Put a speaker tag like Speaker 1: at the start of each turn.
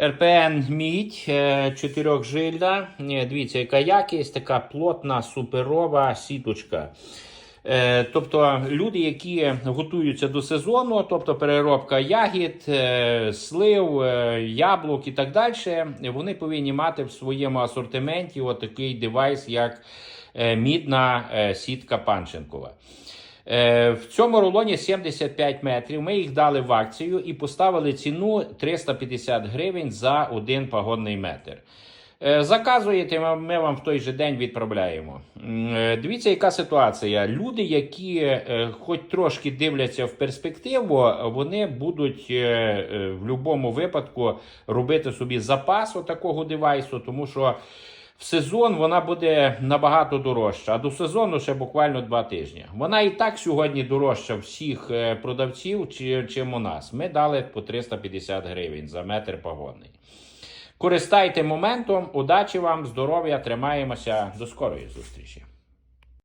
Speaker 1: РПН мідь е, чотирьохжильна. Ні, Дивіться, яка якість, така плотна, суперова сіточка. Е, Тобто люди, які готуються до сезону, тобто переробка ягід, е, слив, е, яблук і так далі, вони повинні мати в своєму асортименті отакий девайс, як е, мідна е, сітка Панченкова. Е, В цьому рулоні 75 метрів. Ми їх дали в акцію і поставили ціну 350 гривень за один пагонний метр. Е, Заказуєте, ми- вам в той же день відправляємо. Е, Дивіться, яка ситуація. Люди, які хоч трошки дивляться в перспективу, вони будуть в будь-якому випадку робити собі запас такого девайсу, тому що сезон вона буде набагато дорожча, а до сезону ще буквально два тижні. Вона і так сьогодні дорожча всіх е, продавців, чим у нас. Ми дали по 350 гривень за метр погодний. Користайте моментом, удачі вам, здоров'я, тримаємося. До скорої зустрічі.